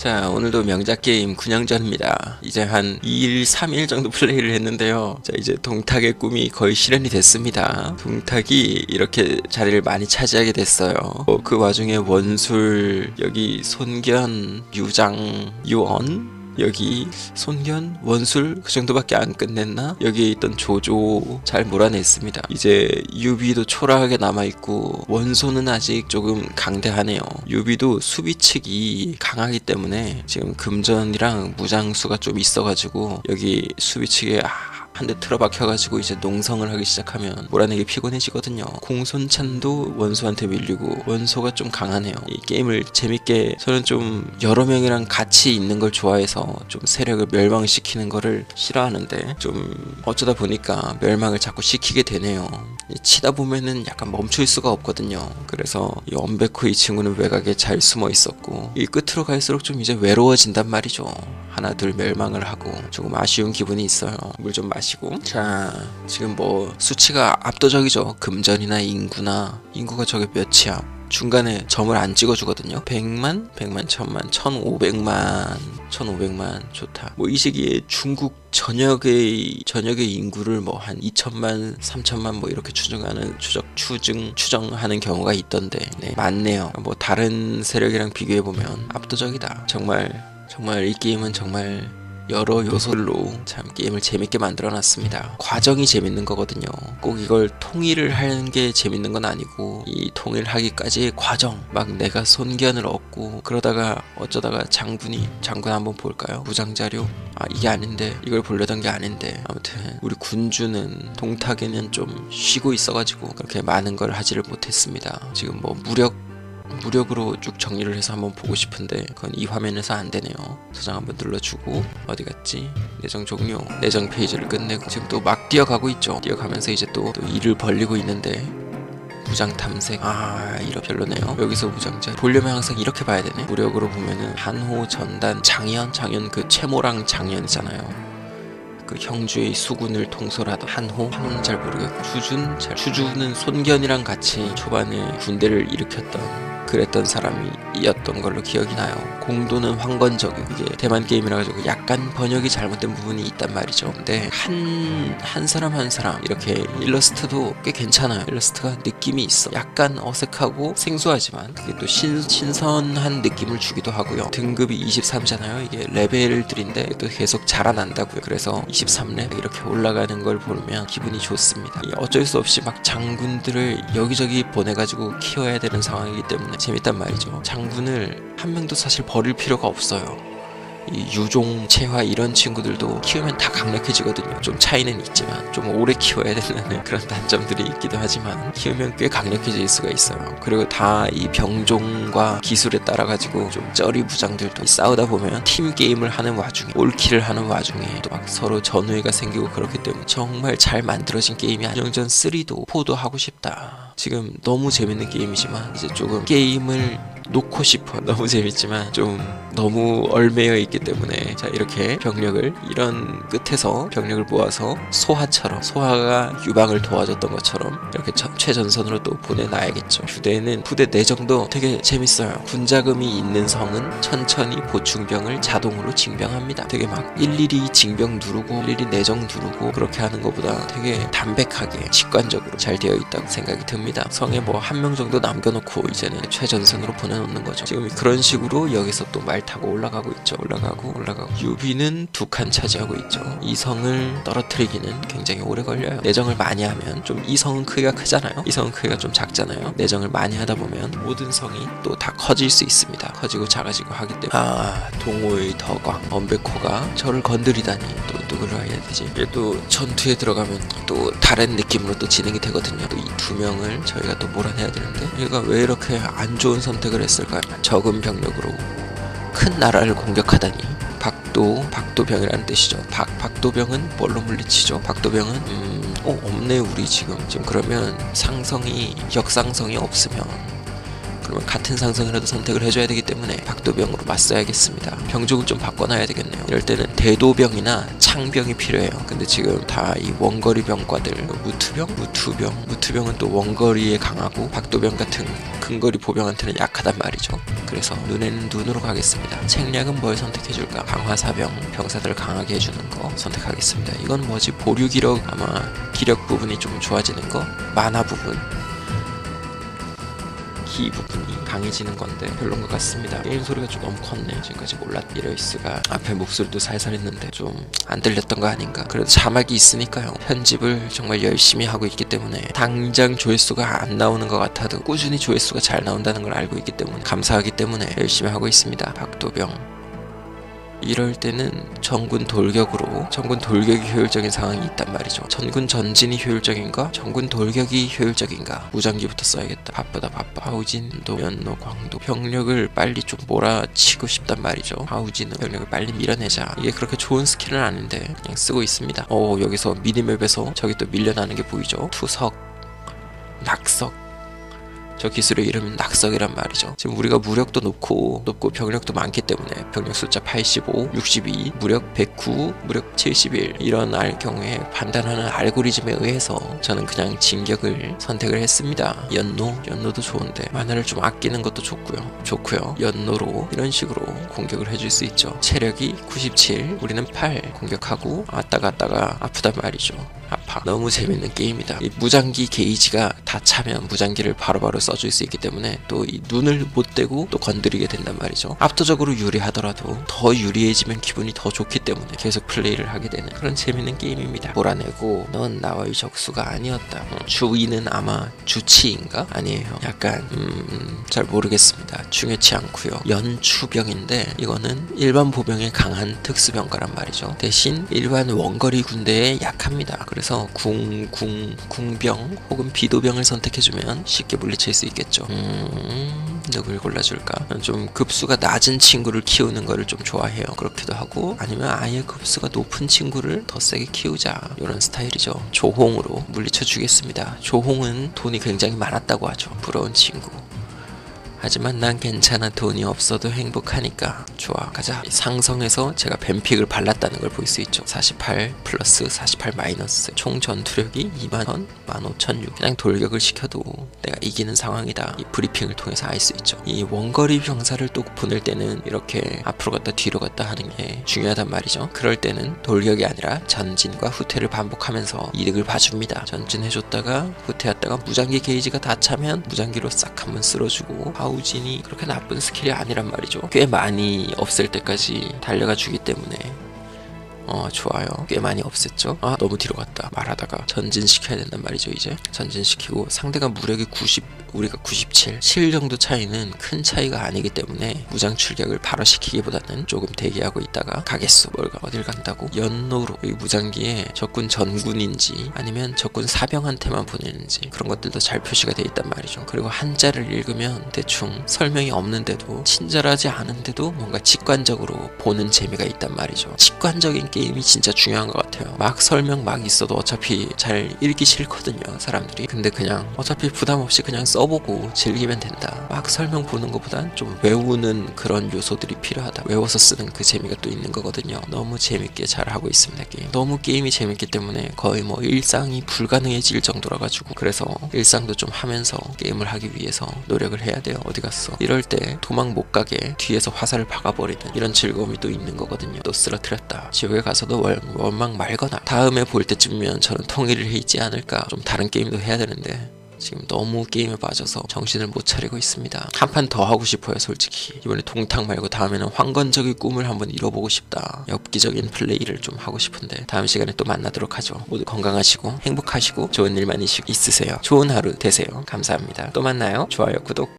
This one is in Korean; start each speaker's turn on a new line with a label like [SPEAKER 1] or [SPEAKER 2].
[SPEAKER 1] 자 오늘도 명작 게임 군영전입니다. 이제 한 2일 3일 정도 플레이를 했는데요. 자 이제 동탁의 꿈이 거의 실현이 됐습니다. 동탁이 이렇게 자리를 많이 차지하게 됐어요. 어, 그 와중에 원술 여기 손견 유장 유언 여기 손견 원술 그 정도밖에 안 끝냈나? 여기에 있던 조조 잘 몰아냈습니다. 이제 유비도 초라하게 남아있고 원소는 아직 조금 강대하네요. 유비도 수비 측이 강하기 때문에 지금 금전이랑 무장수가 좀 있어가지고 여기 수비 측에 아, 한 대 틀어박혀가지고 이제 농성을 하기 시작하면 몰아내기 피곤해지거든요. 공손찬도 원소한테 밀리고 원소가 좀 강하네요. 이 게임을 재밌게 저는 좀 여러 명이랑 같이 있는 걸 좋아해서 좀 세력을 멸망시키는 거를 싫어하는데 좀 어쩌다 보니까 멸망을 자꾸 시키게 되네요. 치다 보면은 약간 멈출 수가 없거든요. 그래서 이 엄베코 이 친구는 외곽에 잘 숨어 있었고 이 끝으로 갈수록 좀 이제 외로워진단 말이죠. 하나 둘 멸망을 하고 조금 아쉬운 기분이 있어요. 물 좀 마시 고 자 지금 뭐 수치가 압도적이죠. 금전이나 인구나 인구가 저게 몇이야. 중간에 점을 안 찍어주거든요. 100만, 100만, 1000만, 1500만, 1500만 좋다. 뭐 이 시기에 중국 전역의 전역의 인구를 뭐 한 2천만, 3천만 뭐 이렇게 추정하는 추적 추증 추정하는 경우가 있던데 네, 많네요. 뭐 다른 세력이랑 비교해 보면 압도적이다. 정말 정말 이 게임은 정말 여러 요소로 참 게임을 재밌게 만들어 놨습니다. 과정이 재밌는 거거든요. 꼭 이걸 통일을 하는 게 재밌는 건 아니고 이 통일하기까지의 과정 막 내가 손견을 얻고 그러다가 어쩌다가 장군이 장군 한번 볼까요? 무장 자료 아 이게 아닌데 이걸 보려던 게 아닌데 아무튼 우리 군주는 동탁에는 좀 쉬고 있어가지고 그렇게 많은 걸 하지를 못했습니다. 지금 뭐 무력 무력으로 쭉 정리를 해서 한번 보고 싶은데 그건 이 화면에서 안 되네요. 저장 한번 눌러주고 어디 갔지? 내정 종료. 내정 페이지를 끝내고 지금 또 막 뛰어가고 있죠. 뛰어가면서 이제 또, 또 일을 벌리고 있는데 무장 탐색 아 이러 별로네요 여기서 무장자 보려면 항상 이렇게 봐야 되네 무력으로 보면은 한호 전단 장현 장현 그 채모랑 장현이잖아요 그 형주의 수군을 통솔하던 한호 한호는 잘 모르겠고 추준 잘 추준은 손견이랑 같이 초반에 군대를 일으켰던 그랬던 사람이었던 걸로 기억이 나요. 공도는 황건적이고 이게 대만 게임이라 가지고 약간 번역이 잘못된 부분이 있단 말이죠. 근데 한, 한 사람 한 사람 이렇게 일러스트도 꽤 괜찮아요. 일러스트가 느낌이 있어. 약간 어색하고 생소하지만 그게 또 신, 신선한 느낌을 주기도 하고요. 등급이 23잖아요. 이게 레벨들인데 또 계속 자라난다고요. 그래서 23렙 이렇게 올라가는 걸 보면 기분이 좋습니다. 어쩔 수 없이 막 장군들을 여기저기 보내가지고 키워야 되는 상황이기 때문에 재밌단 말이죠. 장군을 한 명도 사실 버릴 필요가 없어요. 이 유종, 채화 이런 친구들도 키우면 다 강력해지거든요. 좀 차이는 있지만 좀 오래 키워야 되는 그런 단점들이 있기도 하지만 키우면 꽤 강력해질 수가 있어요. 그리고 다 이 병종과 기술에 따라 가지고 좀 쩌리 부장들도 싸우다 보면 팀 게임을 하는 와중에 올킬을 하는 와중에 또 막 서로 전우회가 생기고 그렇기 때문에 정말 잘 만들어진 게임이 안영전 3도 4도 하고 싶다. 지금 너무 재밌는 게임이지만 이제 조금 게임을 놓고 싶어. 너무 재밌지만 좀 너무 얼매여 있기 때문에. 자 이렇게 병력을 이런 끝에서 병력을 모아서 소하처럼 소하가 유방을 도와줬던 것처럼 이렇게 최전선으로 또 보내놔야겠죠. 부대는 부대 내정도 되게 재밌어요. 군자금이 있는 성은 천천히 보충병을 자동으로 징병합니다. 되게 막 일일이 징병 누르고 일일이 내정 누르고 그렇게 하는 것보다 되게 담백하게 직관적으로 잘 되어 있다고 생각이 듭니다. 성에 뭐 한 명 정도 남겨놓고 이제는 최전선으로 보내 놓는 거죠. 지금 그런 식으로 여기서 또 말 타고 올라가고 있죠. 올라가고 올라가고 유비는 두 칸 차지하고 있죠. 이성을 떨어뜨리기는 굉장히 오래 걸려요. 내정을 많이 하면 좀 이성은 크기가 크잖아요. 이성은 크기가 좀 작잖아요. 내정을 많이 하다 보면 모든 성이 또 다 커질 수 있습니다. 커지고 작아지고 하기 때문에 아 동호의 덕광 엄베코가 저를 건드리다니 또 누구로 해야 되지? 또 전투에 들어가면 또 다른 느낌으로 또 진행이 되거든요. 또 이 두 명을 저희가 또 몰아내야 되는데 얘가 왜 이렇게 안 좋은 선택을 했을까요? 적은 병력으로 큰 나라를 공격하다니 박도 박도병이라는 뜻이죠. 박 박도병은 뭘로 물리치죠? 박도병은 음, 어 없네 우리 지금 지금 그러면 상성이 역상성이 없으면 그러면 같은 상성이라도 선택을 해줘야 되기 때문에 박도병으로 맞서야겠습니다. 병족을 좀 바꿔놔야 되겠네요. 이럴 때는 대도병이나 창병이 필요해요. 근데 지금 다 이 원거리 병과들 무투병, 무투병, 무투병은 또 원거리에 강하고 박도병 같은 근거리 보병한테는 약하단 말이죠. 그래서 눈에는 눈으로 가겠습니다. 책략은 뭘 선택해줄까? 강화사병, 병사들을 강하게 해주는 거 선택하겠습니다. 이건 뭐지? 보류 기력 아마 기력 부분이 좀 좋아지는 거, 만화 부분. 키 부분이 강해지는 건데 별론 것 같습니다. 게임 소리가 좀 너무 컸네. 지금까지 몰랐 이러이스가 앞에 목소리도 살살 했는데 좀 안 들렸던 거 아닌가. 그래도 자막이 있으니까요. 편집을 정말 열심히 하고 있기 때문에 당장 조회수가 안 나오는 것 같아도 꾸준히 조회수가 잘 나온다는 걸 알고 있기 때문에 감사하기 때문에 열심히 하고 있습니다. 박도병. 이럴 때는 전군 돌격으로 전군 돌격이 효율적인 상황이 있단 말이죠. 전군 전진이 효율적인가? 전군 돌격이 효율적인가? 무장기부터 써야겠다. 바쁘다 바빠. 하우진도 연노 광도 병력을 빨리 좀 몰아치고 싶단 말이죠. 하우진은 병력을 빨리 밀어내자. 이게 그렇게 좋은 스킬은 아닌데 그냥 쓰고 있습니다. 어 여기서 미니맵에서 저기 또 밀려나는 게 보이죠. 투석, 낙석. 저 기술의 이름은 낙석이란 말이죠. 지금 우리가 무력도 높고 높고 병력도 많기 때문에 병력 숫자 85, 62, 무력 109, 무력 71 이런 알 경우에 판단하는 알고리즘에 의해서 저는 그냥 진격을 선택을 했습니다. 연노, 연노도 좋은데 만화를 좀 아끼는 것도 좋고요. 좋고요. 연노로 이런 식으로 공격을 해줄 수 있죠. 체력이 97, 우리는 8 공격하고 왔다 갔다가 아프단 말이죠. 아파. 너무 재밌는 게임이다. 이 무장기 게이지가 다 차면 무장기를 바로바로 써줄 수 있기 때문에 또 이 눈을 못 대고 또 건드리게 된단 말이죠. 압도적으로 유리하더라도 더 유리해지면 기분이 더 좋기 때문에 계속 플레이를 하게 되는 그런 재밌는 게임입니다. 몰아내고 넌 나와의 적수가 아니었다. 어, 주인은 아마 주치인가? 아니에요. 약간 음, 잘 모르겠습니다. 중요치 않고요. 연추병인데 이거는 일반 보병에 강한 특수병가란 말이죠. 대신 일반 원거리 군대에 약합니다. 그래서 궁, 궁, 궁병 혹은 비도병을 선택해주면 쉽게 물리칠 수 있겠죠. 음, 누굴 골라줄까? 좀 급수가 낮은 친구를 키우는 거를 좀 좋아해요. 그렇기도 하고 아니면 아예 급수가 높은 친구를 더 세게 키우자 이런 스타일이죠. 조홍으로 물리쳐 주겠습니다. 조홍은 돈이 굉장히 많았다고 하죠. 부러운 친구. 하지만 난 괜찮아. 돈이 없어도 행복하니까. 좋아 가자. 상성에서 제가 뱀픽을 발랐다는 걸 볼 수 있죠. 48 플러스 48 마이너스. 총 전투력이 2만 15,006 그냥 돌격을 시켜도 내가 이기는 상황이다. 이 브리핑을 통해서 알 수 있죠. 이 원거리 병사를 또 보낼 때는 이렇게 앞으로 갔다 뒤로 갔다 하는 게 중요하단 말이죠. 그럴 때는 돌격이 아니라 전진과 후퇴를 반복하면서 이득을 봐줍니다. 전진해줬다가 후퇴했다가 무장기 게이지가 다 차면 무장기로 싹 한번 쓸어주고 아우 진이 그렇게 나쁜 스킬이 아니란 말이죠. 꽤 많이 없앨 때까지 달려가 주기 때문에 어 좋아요. 꽤 많이 없앴죠? 아 너무 뒤로 갔다. 말하다가 전진시켜야 된단 말이죠 이제. 전진시키고 상대가 무력이 90 우리가 97 7 정도 차이는 큰 차이가 아니기 때문에 무장 출격을 바로 시키기보다는 조금 대기하고 있다가 가겠소. 뭘가 어딜 간다고? 연노로. 이 무장기에 적군 전군인지 아니면 적군 사병한테만 보내는지 그런 것들도 잘 표시가 돼 있단 말이죠. 그리고 한자를 읽으면 대충 설명이 없는데도 친절하지 않은데도 뭔가 직관적으로 보는 재미가 있단 말이죠. 직관적인 게 임이 진짜 중요한 것 같아요. 막 설명 막 있어도 어차피 잘 읽기 싫거든요 사람들이. 근데 그냥 어차피 부담 없이 그냥 써보고 즐기면 된다. 막 설명 보는 것보단 좀 외우는 그런 요소들이 필요하다. 외워서 쓰는 그 재미가 또 있는 거거든요. 너무 재밌게 잘 하고 있습니다 게임. 너무 게임이 재밌기 때문에 거의 뭐 일상이 불가능해질 정도라 가지고 그래서 일상도 좀 하면서 게임을 하기 위해서 노력을 해야 돼요. 어디 갔어? 이럴 때 도망 못 가게 뒤에서 화살을 박아버리는 이런 즐거움이 또 있는 거거든요. 또 쓰러뜨렸다. 지옥에 가서도 월, 원망 말거나 다음에 볼 때쯤이면 저는 통일을 해 있지 않을까 좀 다른 게임도 해야 되는데 지금 너무 게임에 빠져서 정신을 못 차리고 있습니다. 한 판 더 하고 싶어요, 솔직히. 이번에 동탁 말고 다음에는 황건적인 꿈을 한번 이뤄보고 싶다. 엽기적인 플레이를 좀 하고 싶은데 다음 시간에 또 만나도록 하죠. 모두 건강하시고 행복하시고 좋은 일만 있으세요. 좋은 하루 되세요. 감사합니다. 또 만나요. 좋아요, 구독.